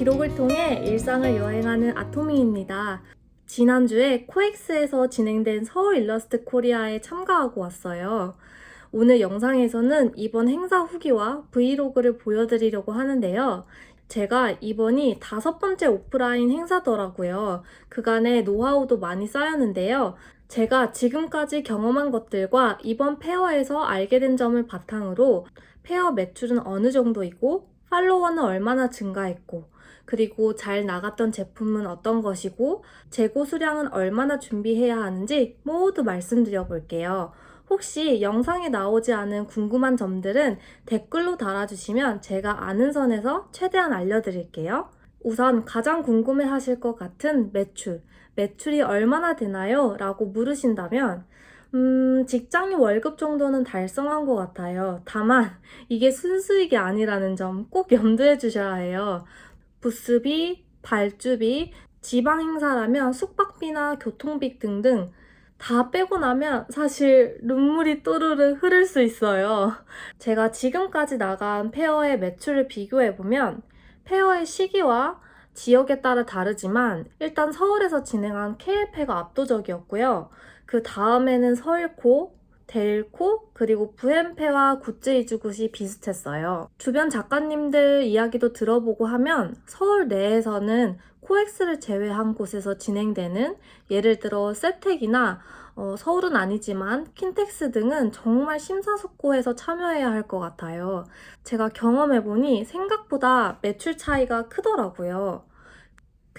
기록을 통해 일상을 여행하는 아토미입니다. 지난주에 코엑스에서 진행된 서울 일러스트 코리아에 참가하고 왔어요. 오늘 영상에서는 이번 행사 후기와 브이로그를 보여드리려고 하는데요. 제가 이번이 다섯 번째 오프라인 행사더라고요. 그간의 노하우도 많이 쌓였는데요. 제가 지금까지 경험한 것들과 이번 페어에서 알게 된 점을 바탕으로 페어 매출은 어느 정도이고 팔로워는 얼마나 증가했고 그리고 잘 나갔던 제품은 어떤 것이고 재고 수량은 얼마나 준비해야 하는지 모두 말씀드려 볼게요. 혹시 영상에 나오지 않은 궁금한 점들은 댓글로 달아주시면 제가 아는 선에서 최대한 알려드릴게요. 우선 가장 궁금해 하실 것 같은 매출. 매출이 얼마나 되나요? 라고 물으신다면, 음, 직장인 월급 정도는 달성한 것 같아요. 다만, 이게 순수익이 아니라는 점 꼭 염두해 주셔야 해요. 부스비, 발주비, 지방 행사라면 숙박비나 교통비 등등 다 빼고 나면 사실 눈물이 또르르 흐를 수 있어요. 제가 지금까지 나간 페어의 매출을 비교해보면 페어의 시기와 지역에 따라 다르지만 일단 서울에서 진행한 KL패가 압도적이었고요. 그 다음에는 서울코, 데일코, 그리고 부엠패와 굿즈 이주굿이 비슷했어요. 주변 작가님들 이야기도 들어보고 하면 서울 내에서는 코엑스를 제외한 곳에서 진행되는 예를 들어 세텍이나 어, 서울은 아니지만 킨텍스 등은 정말 심사숙고해서 참여해야 할 것 같아요. 제가 경험해보니 생각보다 매출 차이가 크더라고요.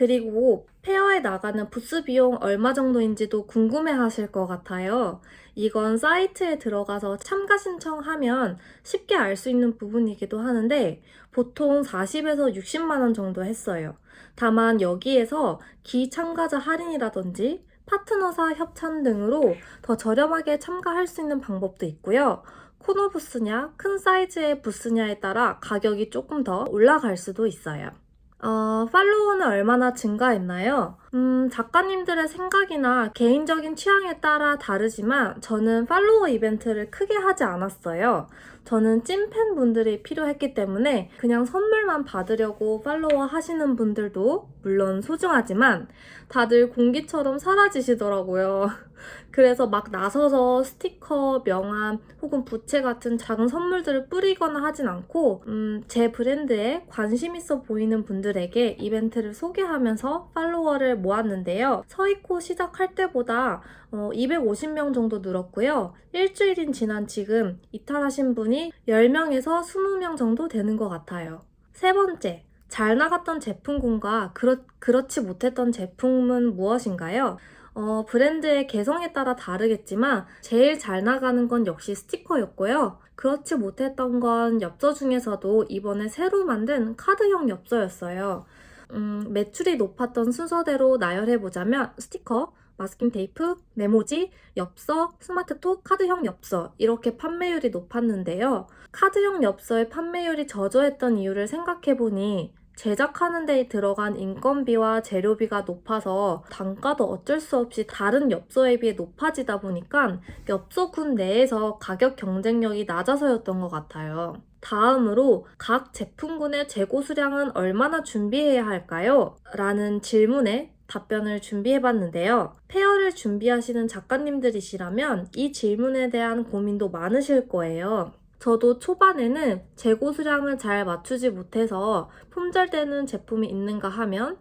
그리고 페어에 나가는 부스 비용 얼마 정도인지도 궁금해 하실 것 같아요. 이건 사이트에 들어가서 참가 신청하면 쉽게 알 수 있는 부분이기도 하는데 보통 40에서 60만원 정도 했어요. 다만 여기에서 기 참가자 할인이라든지 파트너사 협찬 등으로 더 저렴하게 참가할 수 있는 방법도 있고요. 코너 부스냐, 큰 사이즈의 부스냐에 따라 가격이 조금 더 올라갈 수도 있어요. 어, 팔로워는 얼마나 증가했나요? 음, 작가님들의 생각이나 개인적인 취향에 따라 다르지만 저는 팔로워 이벤트를 크게 하지 않았어요. 저는 찐팬 분들이 필요했기 때문에 그냥 선물만 받으려고 팔로워 하시는 분들도 물론 소중하지만 다들 공기처럼 사라지시더라고요. 그래서 막 나서서 스티커, 명함 혹은 부채 같은 작은 선물들을 뿌리거나 하진 않고 음, 제 브랜드에 관심 있어 보이는 분들에게 이벤트를 소개하면서 팔로워를 모았는데요. 서이코 시작할 때보다 어, 250명 정도 늘었고요. 일주일인 지난 지금 이탈하신 분이 10명에서 20명 정도 되는 것 같아요. 세 번째, 잘 나갔던 제품군과 그렇, 그렇지 못했던 제품은 무엇인가요? 어, 브랜드의 개성에 따라 다르겠지만 제일 잘 나가는 건 역시 스티커였고요. 그렇지 못했던 건 엽서 중에서도 이번에 새로 만든 카드형 엽서였어요. 음, 매출이 높았던 순서대로 나열해보자면 스티커, 마스킹 테이프, 메모지, 엽서, 스마트톡, 카드형 엽서 이렇게 판매율이 높았는데요. 카드형 엽서의 판매율이 저조했던 이유를 생각해보니 제작하는 데 들어간 인건비와 재료비가 높아서 단가도 어쩔 수 없이 다른 엽서에 비해 높아지다 보니까 엽서군 내에서 가격 경쟁력이 낮아서였던 것 같아요. 다음으로 각 제품군의 재고 수량은 얼마나 준비해야 할까요? 라는 질문에 답변을 준비해 봤는데요. 페어를 준비하시는 작가님들이시라면 이 질문에 대한 고민도 많으실 거예요. 저도 초반에는 재고 수량을 잘 맞추지 못해서 품절되는 제품이 있는가 하면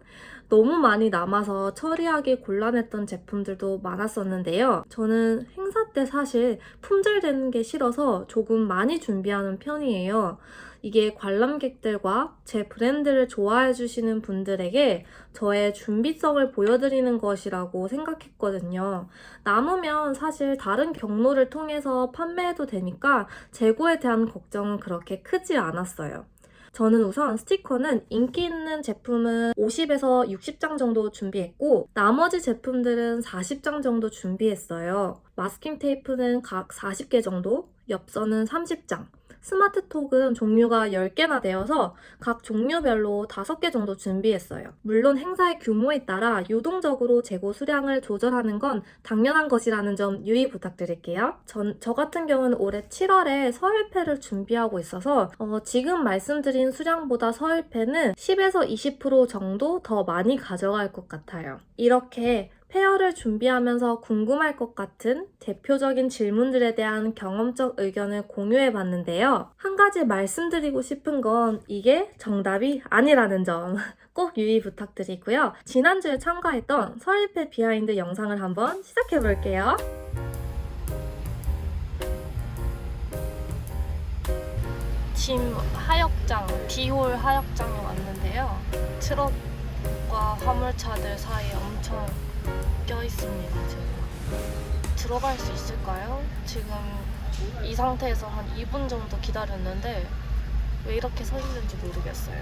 너무 많이 남아서 처리하기 곤란했던 제품들도 많았었는데요. 저는 행사 때 사실 품절되는 게 싫어서 조금 많이 준비하는 편이에요. 이게 관람객들과 제 브랜드를 좋아해 주시는 분들에게 저의 준비성을 보여드리는 것이라고 생각했거든요. 남으면 사실 다른 경로를 통해서 판매해도 되니까 재고에 대한 걱정은 그렇게 크지 않았어요. 저는 우선 스티커는 인기 있는 제품은 50에서 60장 정도 준비했고 나머지 제품들은 40장 정도 준비했어요. 마스킹 테이프는 각 40개 정도, 엽서는 30장, 스마트톡은 종류가 10개나 되어서 각 종류별로 5개 정도 준비했어요. 물론 행사의 규모에 따라 유동적으로 재고 수량을 조절하는 건 당연한 것이라는 점 유의 부탁드릴게요. 전, 저 같은 경우는 올해 7월에 서울패를 준비하고 있어서 어, 지금 말씀드린 수량보다 서울패는 10에서 20% 정도 더 많이 가져갈 것 같아요. 이렇게 페어를 준비하면서 궁금할 것 같은 대표적인 질문들에 대한 경험적 의견을 공유해 봤는데요. 한 가지 말씀드리고 싶은 건 이게 정답이 아니라는 점. 꼭 유의 부탁드리고요. 지난주에 참가했던 서울패 비하인드 영상을 한번 시작해 볼게요. 짐 하역장, D홀 하역장에 왔는데요. 트럭과 화물차들 사이에 엄청 껴 있습니다, 지금. 들어갈 수 있을까요? 지금 이 상태에서 한 2분 정도 기다렸는데 왜 이렇게 서 있는지 모르겠어요.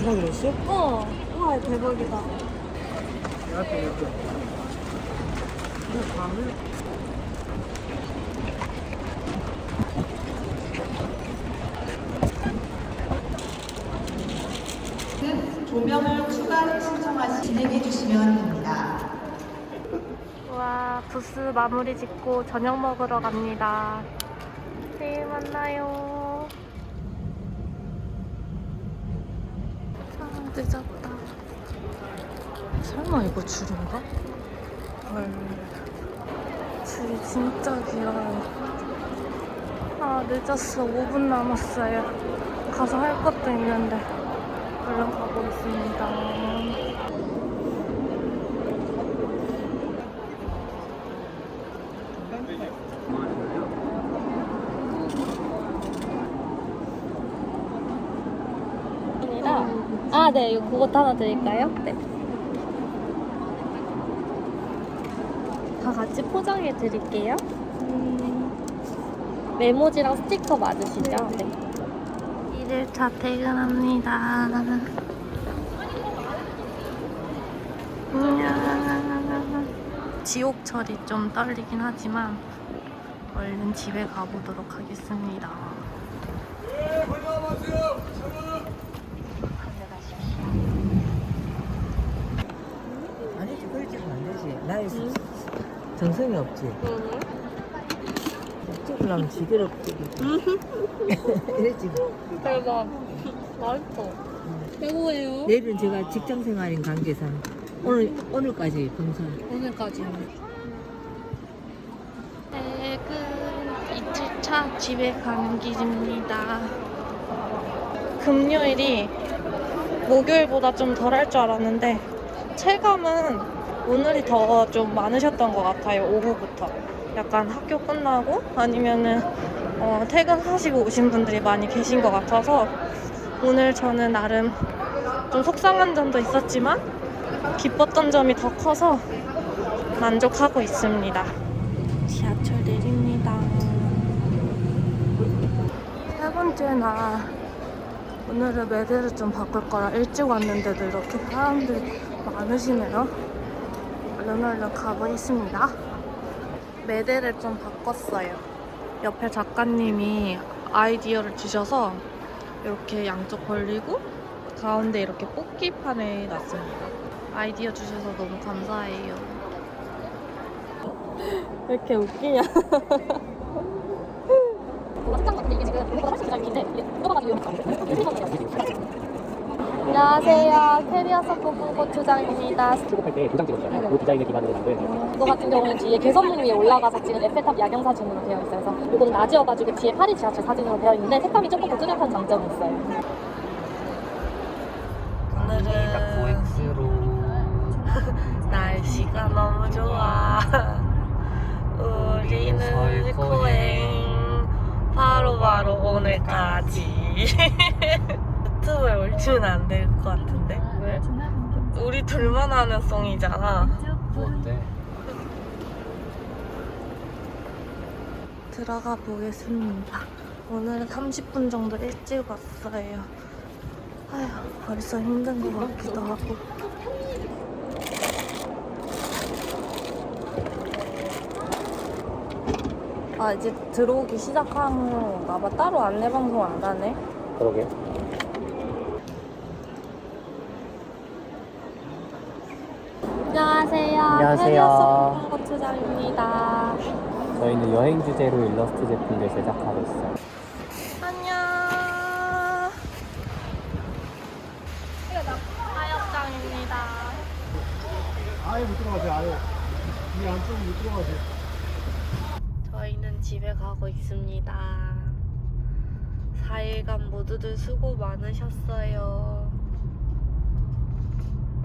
여기까지 들어들었어? 어. 와 대박이다. 조명을 추가 신청하시 진행해 주시면 됩니다. 와 부스 마무리 짓고 저녁 먹으러 갑니다. 내일 만나요. 아 늦었다. 설마 이거 줄인가? 헐. 줄이 진짜 길어요. 아 늦었어. 5분 남았어요. 가서 할 것도 있는데 얼른 가보겠습니다. 아니라 아, 네. 이거 그것도 하나 드릴까요? 네. 다 같이 포장해 드릴게요. 음, 메모지랑 스티커 맞으시죠? 네. 1일차 퇴근합니다. 안녕. 지옥철이 좀 떨리긴 하지만 얼른 집에 가보도록 하겠습니다. 아니지 그렇게 하면 안 되지 나의 정성이 없지 찍으려 면 지대로 찍이지 이랬지 대박. 맛있어. 최고예요. 내일은 제가 직장 생활인 관계상 오늘, 오늘까지 봉사 오늘까지. 퇴근 이틀차 집에 가는 길입니다. 금요일이 목요일보다 좀 덜 할 줄 알았는데 체감은 오늘이 더 좀 많으셨던 것 같아요. 오후부터. 약간 학교 끝나고 아니면은 어, 퇴근하시고 오신 분들이 많이 계신 것 같아서 오늘 저는 나름 좀 속상한 점도 있었지만 기뻤던 점이 더 커서 만족하고 있습니다. 지하철 내립니다. 세 번째 날 오늘은 매대를 좀 바꿀 거라 일찍 왔는데도 이렇게 사람들이 많으시네요. 얼른 얼른 가보겠습니다. 매대를 좀 바꿨어요. 옆에 작가님이 아이디어를 주셔서 이렇게 양쪽 벌리고 가운데 이렇게 뽑기판을 놨습니다. 아이디어 주셔서 너무 감사해요. 왜 이렇게 웃기냐? 안녕하세요. 캐리어 서포 고추장입니다. 출국할 때 도장 찍었잖아요. 그 디자인을 기반으로 만든 이거 같은 경우는 뒤에 개선문 위에 올라가서 찍은 에펠탑 야경 사진으로 되어 있어요. 그래서 이거는 낮이어가지고 뒤에 파리 지하철 사진으로 되어 있는데 색감이 조금 더 뚜렷한 장점이 있어요. 오늘은 날씨가 너무 좋아. 우리는 설코행. 코행 바로 유튜버로 오늘까지. 유튜브에 올리면 안 될 것 같은데? 왜? 우리 둘만 하는 송이잖아. 뭐 어때? 들어가 보겠습니다. 오늘은 30분 정도 일찍 왔어요. 아휴, 벌써 힘든 것 같기도 하고. 아, 이제 들어오기 시작하는 건가 봐. 따로 안내방송 안 하네. 그러게. 안녕하세요. 안녕하세요. 고추장입니다. 저희는 여행 주제로 일러스트 제품들 제작하고 있어요. 안녕. 하역장입니다. 아예 못 들어가세요 아예 이 안쪽은 못 들어가세요 저희는 집에 가고 있습니다. 4일간 모두들 수고 많으셨어요.